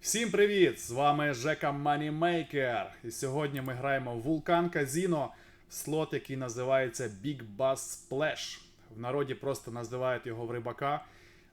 Всім привіт! З вами Жека Манімейкер. І сьогодні ми граємо в Вулкан Казіно слот, який називається Big Bass Splash. В народі просто називають його в рибака.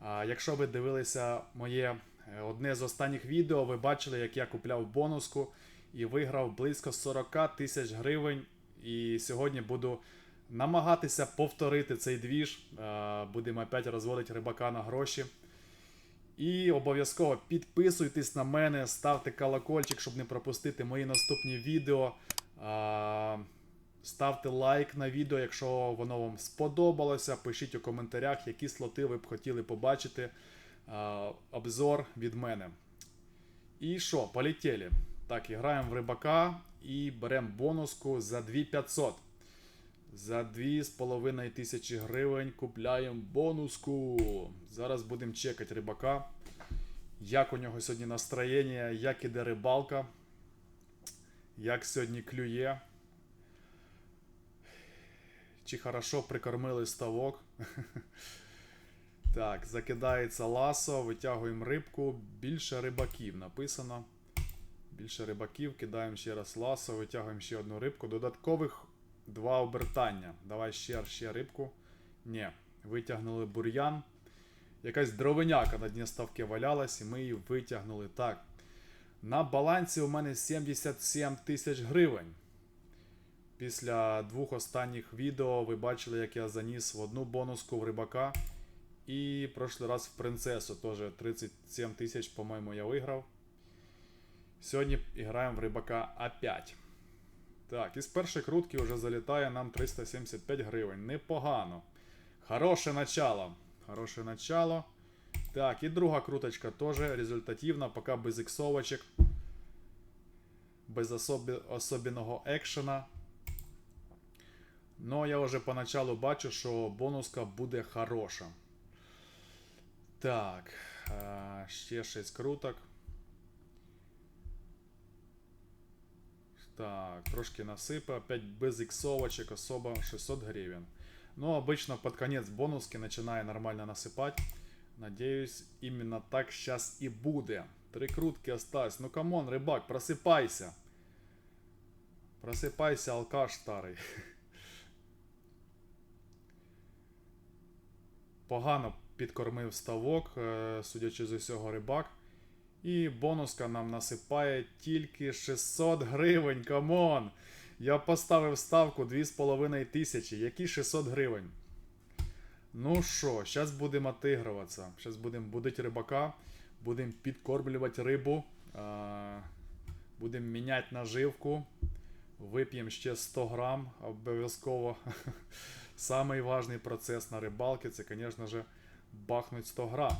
А якщо ви дивилися моє е, одне з останніх відео, ви бачили, як я купляв бонуску і виграв близько 40 тисяч гривень. І сьогодні буду намагатися повторити цей двіж. Е, Будемо опять розводити рибака на гроші. І обов'язково підписуйтесь на мене, ставте колокольчик, щоб не пропустити мої наступні відео. Ставте лайк на відео, якщо воно вам сподобалося. Пишіть у коментарях, які слоти ви б хотіли побачити. Обзор від мене. І що, полетіли. Так, граємо в рибака і беремо бонуску за 2500. За 2,5 тисячі гривень купляємо бонуску. Зараз будемо чекати рибака. Як у нього сьогодні настроєння, як іде рибалка. Як сьогодні клює. Чи хорошо прикормили ставок. Так, закидається ласо, витягуємо рибку. Більше рибаків написано. Більше рибаків, кидаємо ще раз ласо, витягуємо ще одну рибку. Додаткових два обертання. Давай ще, ще рибку. Ні, витягнули бур'ян. Якась дровиняка на дні ставки валялась, і ми її витягнули. Так. На балансі у мене 77 тисяч гривень. Після двох останніх відео ви бачили, як я заніс в одну бонуску в рибака. І прошлий раз в принцесу теж 37 тисяч, по-моєму, я виграв. Сьогодні граємо в рибака опять. Так, із першої крутки вже залітає нам 375 гривень. Непогано. Хороше начало. Хороше начало. Так, і друга круточка теж результативна, поки без іксовочок. Без особи, особенного екшена. Но я вже поначалу бачу, що бонуска буде хороша. Так, е, ще 6 круток. Так, трошки насыпа, опять без иксовочек, особо 600 гривен. Но обычно под конец бонуски начинаю нормально насыпать. Надеюсь, именно так сейчас и будет. Три крутки осталось. Ну камон, рыбак, просыпайся. Просыпайся, алкаш старый. Погано підкормив ставок, е, судячи з усього рибак. І бонуска нам насипає тільки 600 гривень. Камон! Я поставив ставку 2,5 тисячі. Які 600 гривень? Ну що, зараз будемо отигруватися. Зараз будемо будити рибака, будемо підкормлювати рибу, будемо міняти наживку. Вип'ємо ще 100 грам обов'язково. Самий важний процес на рибалці це, звісно ж, бахнуть 100 грам.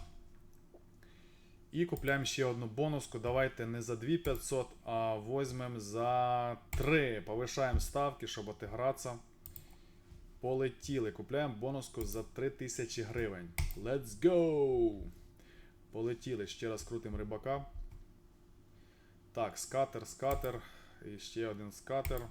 І купляємо ще одну бонуску. Давайте не за 2500, а візьмемо за 3. Повишаємо ставки, щоб отигратися. Полетіли. Купляємо бонуску за 3000 гривень. Let's go! Полетіли. Ще раз крутимо рибака. Так, скатер, скатер. І ще один скатер.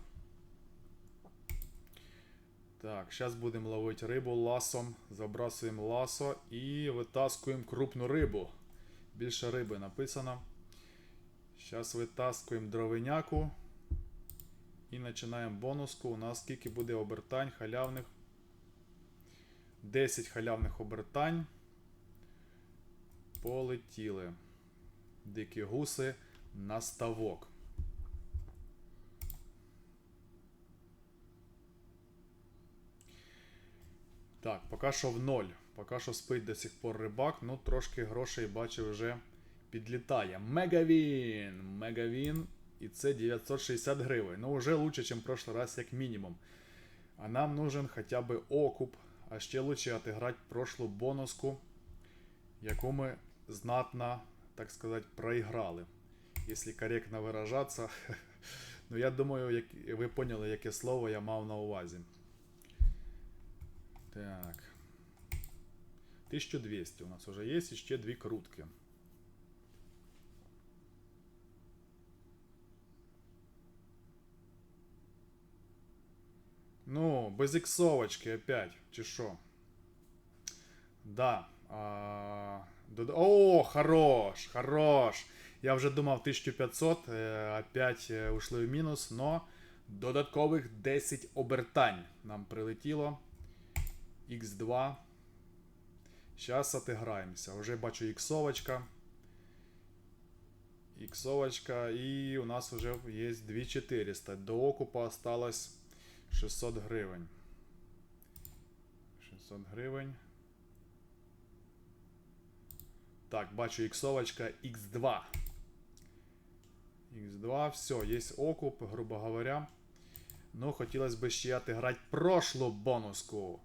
Так, зараз будемо ловити рибу ласом. Забрасуємо ласо і витаскуємо крупну рибу. Більше риби написано. Зараз витаскуємо дровиняку. І починаємо бонуску. У нас скільки буде обертань халявних. 10 халявних обертань. Полетіли. Дикі гуси на ставок. Так, поки що в ноль. Поки що спить до сих пор рибак, ну трошки грошей бачу вже підлітає. Мегавін! Мегавін. І це 960 гривень. Ну, вже лучше, ніж в прошлый раз, як мінімум. А нам нужен хоча б окуп. А ще лучше отиграти прошлу бонуску, яку ми знатно, так сказати, проіграли. Якщо коректно виражатися. ну, я думаю, як... ви поняли, яке слово я мав на увазі. Так. 1200 у нас уже є, і ще дві крутки. Ну, без іксовочки опять, чи що? Да. А, О, хорош, хорош. Я вже думав 1500, е, опять е, ушли в мінус, но додаткових 10 обертань нам прилетіло. Х2. Зараз отиграємося. Вже бачу іксовочка. Іксовочка. І у нас вже є 2400. До окупа осталось 600 гривень. 600 гривень. Так, бачу іксовочка X2. X2, все, є окуп, грубо говоря. Ну, хотілося б ще отиграти прошлу бонуску.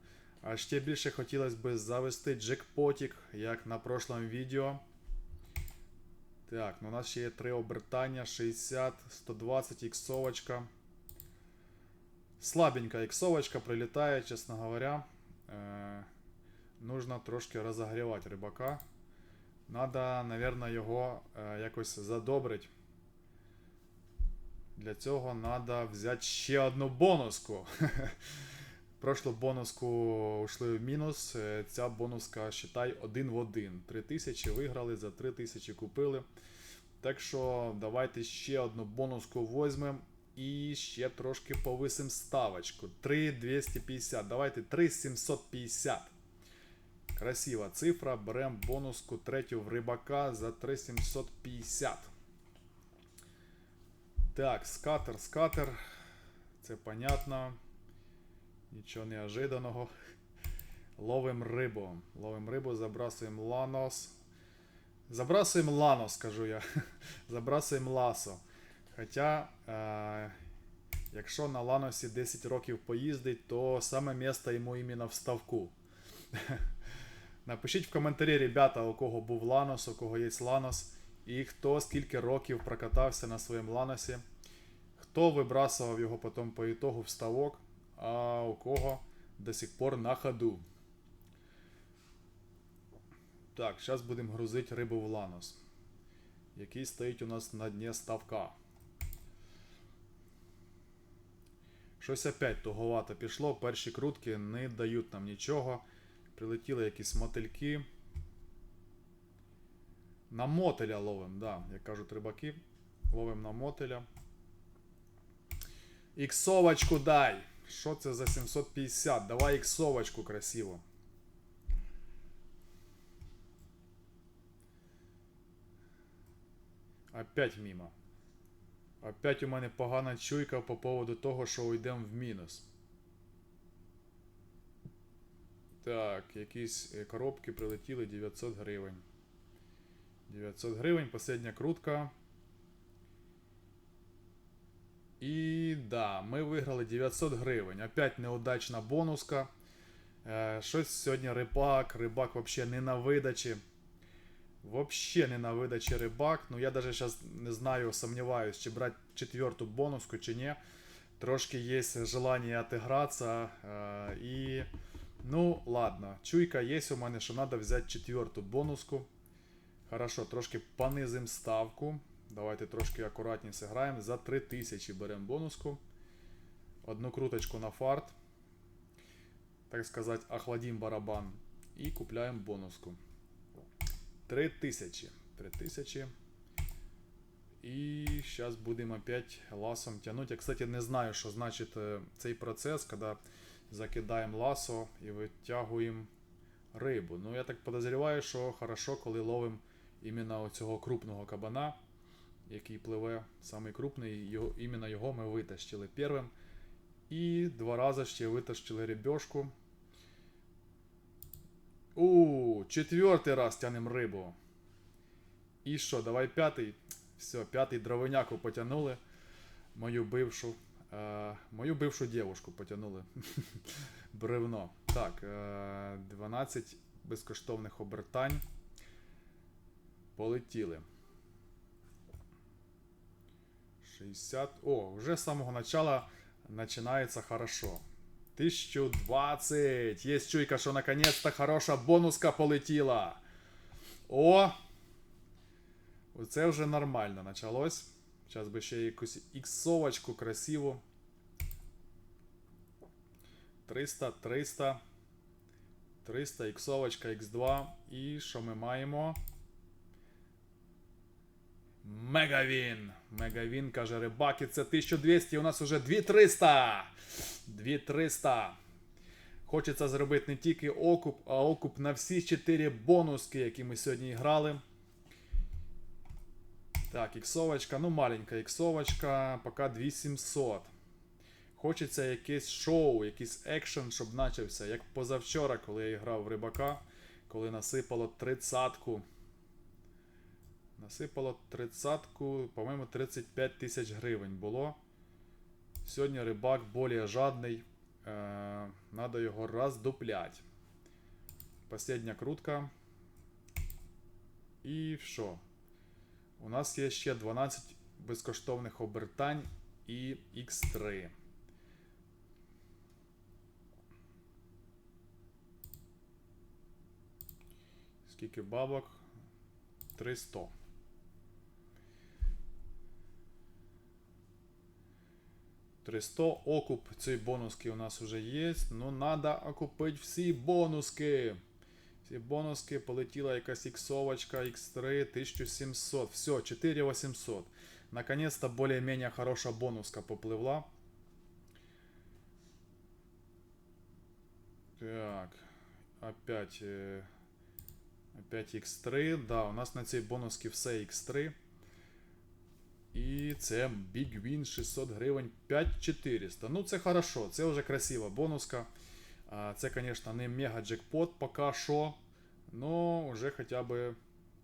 А ще більше хотілося б завести джекпотік, як на прошлому відео. Так, ну у нас ще є три обертання: 60, 120 іксовочка. Слабенька іксовочка прилітає, чесно говоря. Е, нужно трошки розогрівати рибака. Надо, наверное, його е, якось задобрити. Для цього треба взяти ще одну бонуску. Прошлу бонуску ушли в мінус. е, Ця бонуска, считай, один в один. 3000 виграли, за 3000 купили. Так що давайте ще одну бонуску візьмемо і ще трошки повисимо ставочку. 3250. Давайте 3750. Красива цифра. Беремо бонуску третю в рибака за 3750. Так, скатер, скатер. Це понятно. Нічого неожиданого. Ловим рибу. Ловим рибу, забрасуємо ланос. Забрасуємо ланос, скажу я. забрасуємо ласо. Хоча, е, якщо на ланосі 10 років поїздить, то саме місто йому іменно в ставку. Напишіть в коментарі, ребята, у кого був ланос, у кого є ланос, і хто скільки років прокатався на своєму ланосі, хто вибрасував його потім по ітогу в ставок, а у кого до сих пор на ходу. Так, зараз будемо грузити рибу в ланос, який стоїть у нас на дні ставка. Щось опять туговато пішло, перші крутки не дають нам нічого. Прилетіли якісь мотильки. На мотеля ловим, да, як кажуть рибаки. Ловим на мотеля. Іксовочку дай! Що це за 750? Давай іксовочку красиво. Опять мимо. Опять у мене погана чуйка по поводу того, що уйдемо в мінус. Так, якісь е, коробки прилетіли 900 гривень. 900 гривень, последня крутка. І да, ми виграли 900 гривень. Опять неудачна бонуска. Е, щось сьогодні рибак. Рибак вообще не на видачі. Вообще не на видачі рибак. Ну я даже зараз не знаю, сомневаюсь, чи брати четверту бонуску, чи ні. Трошки є желання отигратися. Е, і. Ну, ладно. Чуйка є у мене, що треба взяти четверту бонуску. Хорошо, трошки понизим ставку. Давайте трошки акуратніше граємо. За 3000 беремо бонуску. Одну круточку на фарт. Так сказати, охладим барабан. І купляємо бонуску. 3000. 3000. І зараз будемо опять ласом тягнути. Я, кстати, не знаю, що значить е, цей процес, коли закидаємо ласо і витягуємо рибу. Ну, я так подозріваю, що хорошо, коли ловимо іменно оцього крупного кабана, який пливе, самий крупний, його, іменно його ми витащили первим. І два рази ще витащили рибешку. У, четвертий раз тянемо рибу. І що, давай п'ятий. Все, п'ятий дровиняку потягнули. Мою бившу. Е, мою бившу девушку потягнули. Бревно. Так, е, 12 безкоштовних обертань. Полетіли. 60. О, вже з самого начала починається хорошо. 1020. Є чуйка, що наконец-то хороша бонуска полетіла. О! Оце вже нормально почалось. Зараз би ще якусь іксовочку красиву. 300, 300. 300, іксовочка, X2. І що ми маємо? Мегавін. Мегавін, каже рибак, і це 1200, у нас уже 2300. 2300. Хочеться зробити не тільки окуп, а окуп на всі 4 бонуски, які ми сьогодні грали. Так, іксовочка, ну маленька іксовочка, поки 2700. Хочеться якесь шоу, якийсь екшен, щоб почався. Як позавчора, коли я грав в рибака, коли насипало тридцатку. Насипало тридцатку, по-моєму, 35 тисяч гривень було. Сьогодні рибак більш жадний. Е, надо його роздуплять. Последня крутка. І що? У нас є ще 12 безкоштовних обертань і X3. Скільки бабок? 300. Триста окуп цієї бонуски у нас вже є. Ну, надо окупити всі бонуски. Всі бонуски полетіла якась іксовочка, X3, 1700. Все, 4800. Наконец-то более-менее хорошая бонуска попливла. Так. Опять. е, Опять X3. Да, у нас на цій бонуски все X3. І це Big Win 600 гривень 5400. Ну, це хорошо, це вже красива бонуска. Це, звісно, не мега джекпот поки що. Но вже хоча б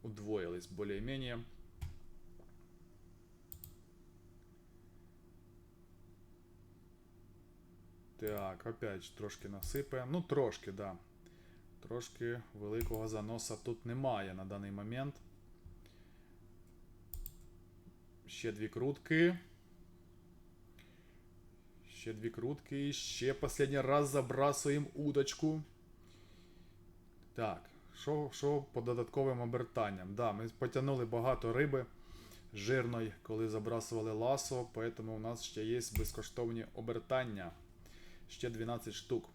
удвоїлись більш-менш. Так, опять трошки насипе. Ну, трошки, да. Трошки великого заноса тут немає на даний момент. Ще дві крутки. Ще дві крутки. Ще останній раз забрасуємо удочку. Так, що, що по додатковим обертанням? Да, ми потягнули багато риби жирної, коли забрасували ласо, поэтому у нас ще є безкоштовні обертання. Ще 12 штук.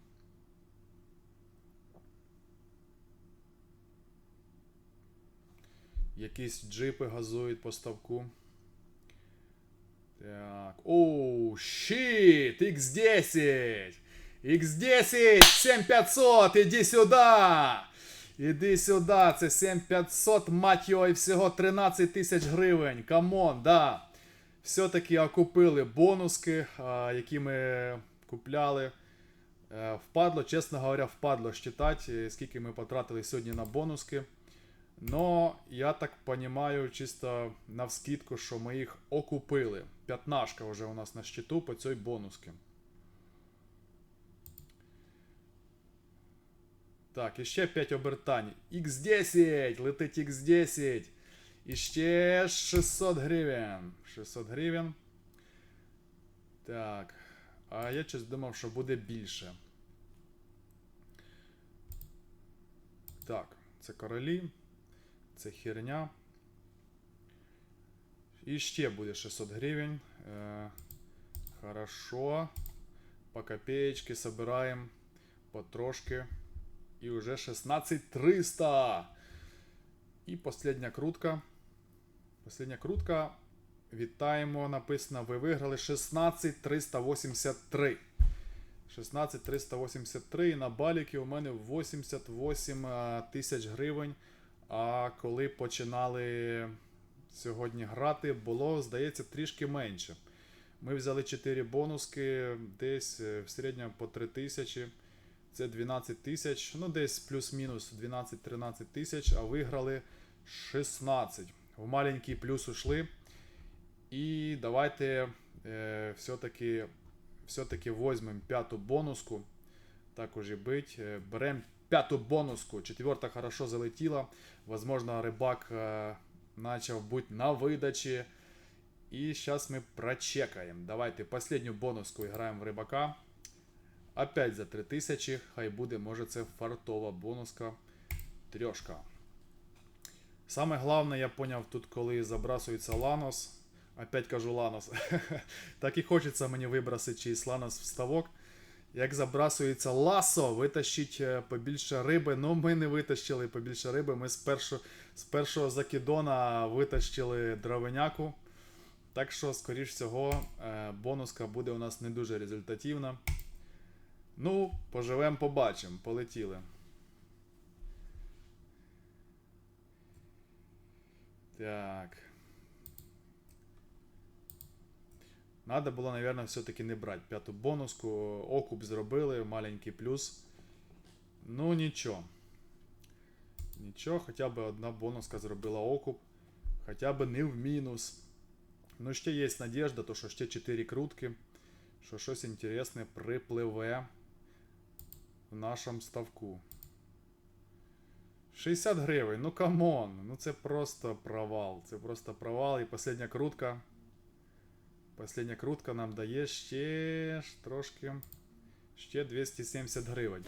Якісь джипи газують по ставку. Так. Оу, щит! X10! X10! 7500! Іди сюди! Іди сюди! Це 7500, мать його, і всього 13 тисяч гривень. Камон, да. Все-таки окупили бонуски, які ми купляли. Е, Впадло, чесно говоря, впадло считати, скільки ми потратили сьогодні на бонуски. Но я так понимаю, чисто навскидку, що ми їх окупили. П'ятнашка вже у нас на щиту по цій бонуски. Так, і ще 5 обертань. X10! Летить X10. І ще 600 гривень. 600 гривень. Так. А я щось думав, що буде більше. Так, це королі. Це херня. І ще буде 600 гривень. Е, хорошо. По копеечке собираем потрошки. І уже 16300. І последня крутка. Последня крутка. Вітаємо. Написано, ви виграли 16383. 16383 і на баліки у мене 88 е, тисяч гривень. А коли починали сьогодні грати, було, здається, трішки менше. Ми взяли 4 бонуски, десь е, в середньому по 3 тисячі. Це 12 тисяч, ну десь плюс-мінус 12-13 тисяч, а виграли 16. В маленький плюс ушли. І давайте е, все-таки все-таки візьмемо п'яту бонуску. Так уже быть. Е, Беремо п'яту бонуску. Четверта хорошо залетіла. Возможно, рибак е, начав бути на видачі. І зараз ми прочекаємо. Давайте последню бонуску граємо в рибака. Опять за 3000. Хай буде, може це фартова бонуска. Трьошка. Саме головне, я поняв тут, коли забрасується Ланос. Опять кажу Ланос. так і хочеться мені вибросити чийсь Ланос в ставок. Як забрасується ласо, витащить е, побільше риби. Ну, ми не витащили побільше риби. Ми з, першого з першого закидона витащили дровиняку. Так що, скоріш всього, е, бонуска буде у нас не дуже результативна. Ну, поживемо, побачимо. Полетіли. Так. Надо було, наверное, все-таки не брати п'яту бонуску. Окуп зробили, маленький плюс. Ну, нічого. Нічого, хоча б одна бонуска зробила окуп. Хоча б не в мінус. Ну, ще є надіжда, то що ще 4 крутки. Що щось інтересне припливе в нашому ставку. 60 гривень, ну камон, ну це просто провал. Це просто провал. І остання крутка. Последня крутка нам дає ще трошки. Ще 270 гривень.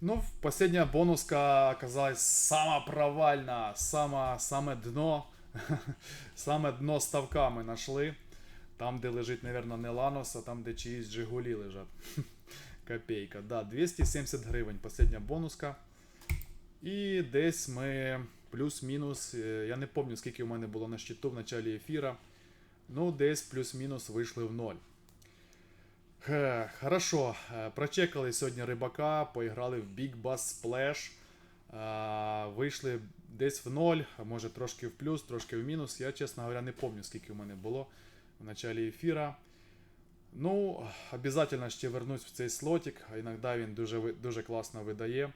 Ну, последня бонуска оказалась сама провальна, сама, саме дно. саме дно ставка ми знайшли. Там, де лежить, мабуть, не Ланос, а там, де чиїсь Жигулі лежать. Копейка. Да, 270 гривень. Последня бонуска. І десь ми плюс-мінус. е, Я не пам'ятаю, скільки у мене було на щиту в началі ефіра. Ну, десь плюс-мінус вийшли в ноль. Хе, Хорошо, е, прочекали сьогодні рибака, поіграли в Big Bass Splash. Е, Вийшли десь в ноль, а може трошки в плюс, трошки в мінус. Я, чесно говоря, не пам'ятаю, скільки у мене було в началі ефіра. Ну, обов'язково ще вернусь в цей слотик, а іноді він дуже, дуже класно видає.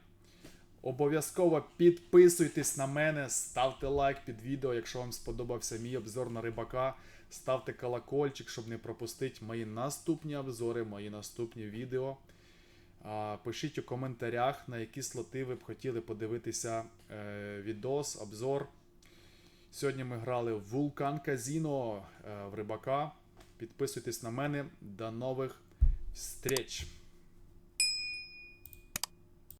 Обов'язково підписуйтесь на мене, ставте лайк під відео, якщо вам сподобався мій обзор на рибака. Ставте колокольчик, щоб не пропустити мої наступні обзори, мої наступні відео. Пишіть у коментарях, на які слоти ви б хотіли подивитися е, відос, обзор. Сьогодні ми грали в Вулкан Казіно е, в рибака. Підписуйтесь на мене. До нових встреч!